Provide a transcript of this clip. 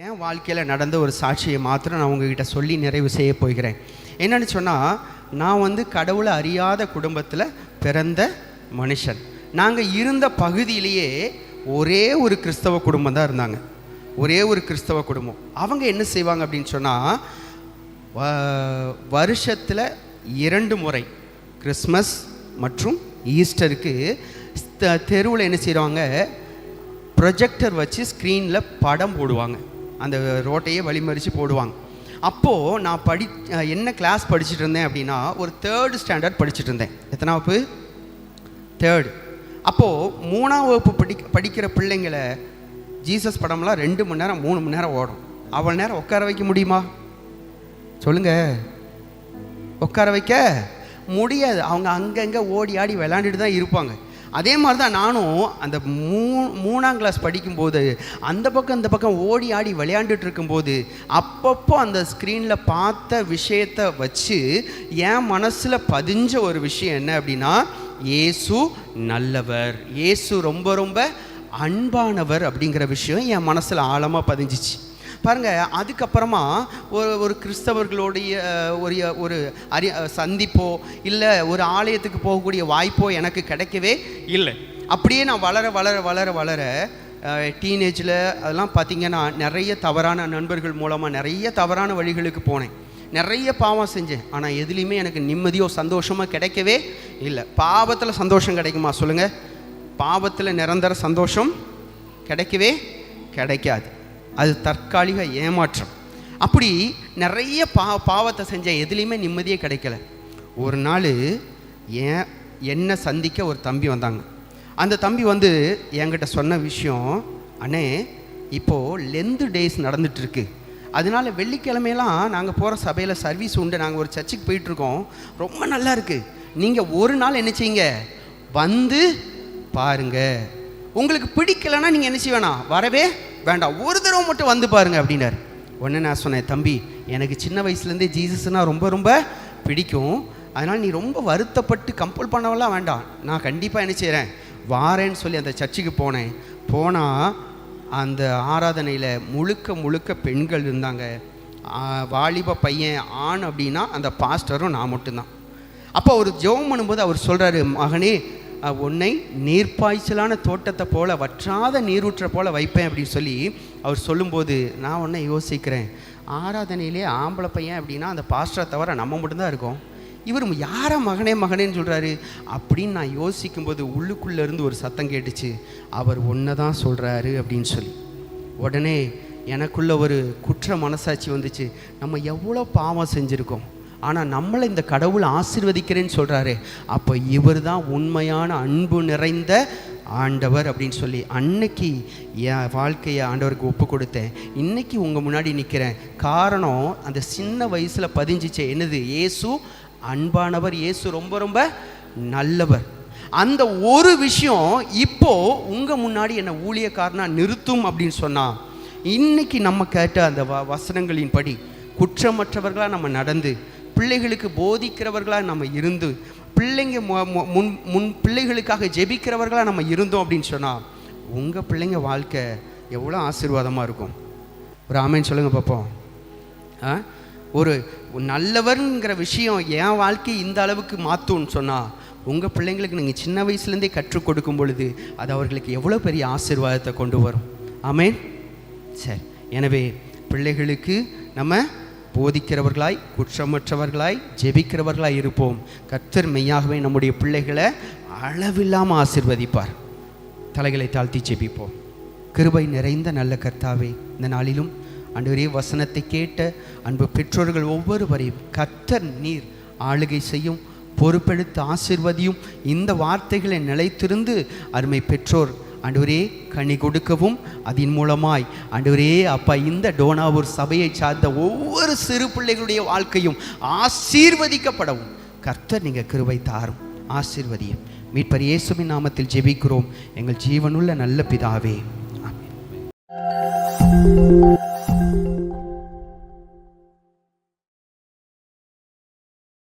என் வாழ்க்கையில் நடந்த ஒரு சாட்சியை மாத்திரம் நான் உங்ககிட்ட சொல்லி நிறைவு செய்ய போகிறேன். என்னென்னு சொன்னால் நான் வந்து கடவுளை அறியாத குடும்பத்தில் பிறந்த மனுஷன். நாங்கள் இருந்த பகுதியிலேயே ஒரே ஒரு கிறிஸ்தவ குடும்பம் தான் இருந்தாங்க. ஒரே ஒரு கிறிஸ்தவ குடும்பம். அவங்க என்ன செய்வாங்க அப்படின்னு சொன்னால் வருஷத்தில் இரண்டு முறை கிறிஸ்மஸ் மற்றும் ஈஸ்டருக்கு தெருவில் என்ன செய்வாங்க? ப்ரொஜெக்டர் வச்சு ஸ்க்ரீனில் படம் போடுவாங்க. அந்த ரோட்டையே வழிமறித்து போடுவாங்க. அப்போது நான் படி என்ன கிளாஸ் படிச்சுட்டு இருந்தேன் அப்படின்னா ஒரு தேர்டு ஸ்டாண்டர்ட் படிச்சுட்டு இருந்தேன். எத்தனை வகுப்பு? தேர்டு அப்போது மூணாம் வகுப்பு படி படிக்கிற பிள்ளைங்களை ஜீசஸ் படம்லாம் ரெண்டு மணி நேரம் மூணு மணி நேரம் ஓடும். அவ்வளோ நேரம் உட்கார வைக்க முடியுமா? சொல்லுங்கள் உட்கார வைக்க முடியாது. அவங்க அங்கங்கே ஓடி ஆடி விளாண்டுட்டு தான் இருப்பாங்க. அதே மாதிரி தான் நானும் அந்த மூ மூணாம் கிளாஸ் படிக்கும்போது அந்த பக்கம் இந்த பக்கம் ஓடி ஆடி விளையாண்டுட்டு இருக்கும்போது அப்பப்போ அந்த ஸ்க்ரீனில் பார்த்த விஷயத்தை வச்சு என் மனசில் பதிஞ்ச ஒரு விஷயம் என்ன அப்படின்னா இயேசு நல்லவர். இயேசு ரொம்ப ரொம்ப அன்பானவர் அப்படிங்கிற விஷயம் என் மனசில் ஆழமாக பதிஞ்சிச்சு. பாருங்கள் அதுக்கப்புறமா ஒரு ஒரு கிறிஸ்தவர்களுடைய ஒரு ஒரு அறி சந்திப்போ இல்லை ஒரு ஆலயத்துக்கு போகக்கூடிய வாய்ப்போ எனக்கு கிடைக்கவே இல்லை. அப்படியே நான் வளர வளர வளர வளர டீனேஜில் அதெல்லாம் பார்த்தீங்கன்னா நிறைய தவறான நண்பர்கள் மூலமாக நிறைய தவறான வழிகளுக்கு போனேன். நிறைய பாவம் செஞ்சேன். ஆனால் எதுலேயுமே எனக்கு நிம்மதியோ சந்தோஷமோ கிடைக்கவே இல்லை. பாவத்தில் சந்தோஷம் கிடைக்குமா சொல்லுங்கள் பாவத்தில் நிரந்தர சந்தோஷம் கிடைக்கவே கிடைக்காது. அது தற்காலிக ஏமாற்றம். அப்படி நிறைய பா பாவத்தை செஞ்ச எதுலேயுமே நிம்மதியே கிடைக்கல. ஒரு நாள் ஏன் என்னை சந்திக்க ஒரு தம்பி வந்தாங்க. அந்த தம்பி வந்து என்கிட்ட சொன்ன விஷயம் அண்ணே இப்போது லெந்து டேஸ் நடந்துட்டுருக்கு. அதனால வெள்ளிக்கிழமையெல்லாம் நாங்கள் போகிற சபையில் சர்வீஸ் உண்டு. நாங்கள் ஒரு சர்ச்சுக்கு போயிட்டுருக்கோம். ரொம்ப நல்லா இருக்குது நீங்கள் ஒரு நாள் என்ன செய்யுங்க? வந்து பாருங்க. உங்களுக்கு பிடிக்கலைன்னா நீங்கள் என்ன செய்ய வேணாம்? வரவே வேண்டாம் ஒரு தடவை மட்டும் வந்து பாருங்க அப்படின்னாரு. உடனே நான் சொன்னேன் தம்பி எனக்கு சின்ன வயசுலேருந்தே ஜீசஸ்னால் ரொம்ப ரொம்ப பிடிக்கும். அதனால் நீ ரொம்ப வருத்தப்பட்டு கம்பல் பண்ணவெல்லாம் வேண்டாம். நான் கண்டிப்பாக என்ன செய்கிறேன் வாரேன்னு சொல்லி அந்த சர்ச்சுக்கு போனேன். போனால் அந்த ஆராதனையில் முழுக்க முழுக்க பெண்கள் இருந்தாங்க. வாலிப பையன் ஆண் அப்படின்னா அந்த பாஸ்டரும் நான் மட்டும்தான். அப்போ அவர் ஜெபம் பண்ணும்போது அவர் சொல்கிறாரு மகனே உன்னை நீர்ப்பாய்ச்சலான தோட்டத்தை போல் வற்றாத நீரூற்றை போல் வைப்பேன் அப்படின்னு சொல்லி அவர் சொல்லும்போது நான் உன்னை யோசிக்கிறேன். ஆராதனையிலே ஆம்பளை பையன் அப்படின்னா அந்த பாஸ்டரை தவிர நம்ம மட்டும்தான் இருக்கோம். இவர் யாரை மகனே மகனேன்னு சொல்கிறாரு அப்படின்னு நான் யோசிக்கும்போது உள்ளுக்குள்ளே இருந்து ஒரு சத்தம் கேட்டுச்சு. அவர் ஒன்றை தான் சொல்கிறாரு அப்படின்னு சொல்லி. உடனே எனக்குள்ள ஒரு குற்ற மனசாட்சி வந்துச்சு. நம்ம எவ்வளோ பாவம் செஞ்சுருக்கோம். ஆனால் நம்மளை இந்த கடவுள் ஆசிர்வதிக்கிறேன்னு சொல்கிறாரு அப்போ இவர் தான் உண்மையான அன்பு நிறைந்த ஆண்டவர் அப்படின்னு சொல்லி அன்னைக்கு என் வாழ்க்கையை ஆண்டவருக்கு ஒப்பு கொடுத்தேன். இன்றைக்கி உங்கள் முன்னாடி நிற்கிறேன் காரணம் அந்த சின்ன வயசில் பதிஞ்சிச்சே என்னது? இயேசு அன்பானவர் இயேசு ரொம்ப ரொம்ப நல்லவர். அந்த ஒரு விஷயம் இப்போ உங்க முன்னாடி என்னை ஊழியக்காரனா நிறுத்தும் அப்படின்னு சொன்னா இன்னைக்கு நம்ம கேட்ட அந்த வ வசனங்களின் படி குற்றமற்றவர்களாக நம்ம நடந்து பிள்ளைகளுக்கு போதிக்கிறவர்களாக நம்ம இருந்து பிள்ளைங்க மு- முன் முன் பிள்ளைகளுக்காக ஜெபிக்கிறவர்களாக நம்ம இருந்தோம் அப்படின்னு சொன்னால் உங்கள் பிள்ளைங்க வாழ்க்கை எவ்வளோ ஆசீர்வாதமாக இருக்கும்? ஒரு ஆமேன்னு சொல்லுங்கள் பார்ப்போம் ஆ? ஒரு நல்லவர்ங்கிற விஷயம் என் வாழ்க்கை இந்த அளவுக்கு மாற்றும்னு சொன்னால் உங்கள் பிள்ளைங்களுக்கு நீங்கள் சின்ன வயசுலேருந்தே கற்றுக் கொடுக்கும் பொழுது அது அவர்களுக்கு எவ்வளோ பெரிய ஆசீர்வாதத்தை கொண்டு வரும். ஆமேன்? சரி. எனவே பிள்ளைகளுக்கு நம்ம போதிக்கிறவர்களாய் குற்றமற்றவர்களாய் ஜெபிக்கிறவர்களாய் இருப்போம். கர்த்தர் மெய்யாகவே நம்முடைய பிள்ளைகளை அளவில்லாமல் ஆசிர்வதிப்பார். தலைகளை தாழ்த்தி ஜெபிப்போம். கிருபை நிறைந்த நல்ல கர்த்தாவே இந்த நாளிலும் அன்றுவரே வசனத்தை கேட்ட அன்பு பெற்றோர்கள் ஒவ்வொருவரையும் கர்த்தர் நீர் ஆளுகை செய்யும் பொறுப்பெடுத்து ஆசிர்வதியும் இந்த வார்த்தைகளை நிலைத்திருந்து அருமை பெற்றோர் ஆண்டவரே கனி கொடுக்கவும் அதன் மூலமாய். ஆண்டவரே அப்பா இந்த டோனாவூர் சபையை சார்ந்த ஒவ்வொரு சிறு பிள்ளைகளுடைய வாழ்க்கையும் ஆசீர்வதிக்கப்படவும். கர்த்தர் நீங்கள் கிருவை தாரும் ஆசீர்வதியும். மீட்பர் இயேசுவின் நாமத்தில் ஜெபிக்கிறோம். எங்கள் ஜீவனுள்ள நல்ல பிதாவே. ஆமென்.